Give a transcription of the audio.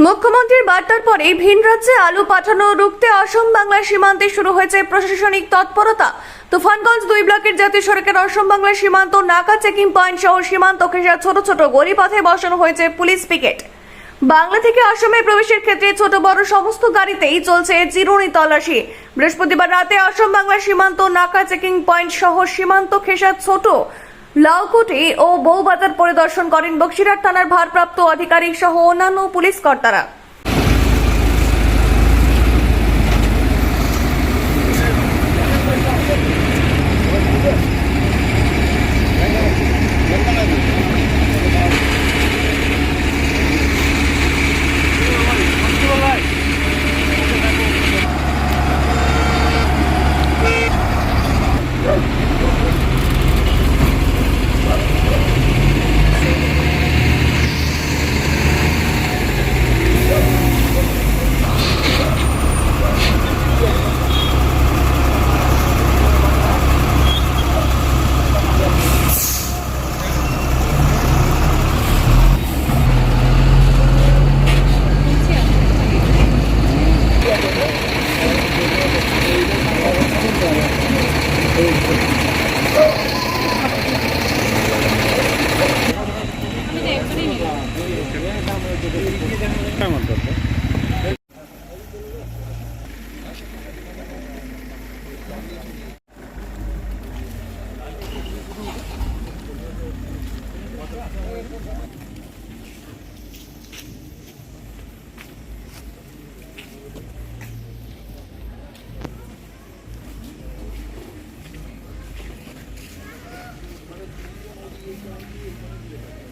মুখ্যমন্ত্রীর বার্তার পরে ভিন রাজ্যে আলু পাঠানো রুখতে অসম বাংলা সীমান্তে শুরু হয়েছে প্রশাসনিক তৎপরতা। তুফানগঞ্জ দুই ব্লকের জাতীয় সড়কের অসম বাংলা সীমান্ত নাকা চেকিং পয়েন্ট সহ সীমান্ত ঘেঁষা ছোট ছোট গলিপথে বসানো হয়েছে পুলিশ পিকেট। বাংলা থেকে আসামে প্রবেশের ক্ষেত্রে ছোট বড় সমস্ত গাড়িতেই চলছে চিরুনি তল্লাশি। বৃহস্পতিবার রাতে অসম বাংলা সীমান্ত নাকা চেকিং পয়েন্ট সহ সীমান্ত ঘেঁষা ছোট লাউকুটি ও বউবাজার পরিদর্শন করেন বক্সিরহাট থানার ভারপ্রাপ্ত আধিকারিক সহ অন্যান্য পুলিশ কর্তারা। काय म्हणतात Thank you.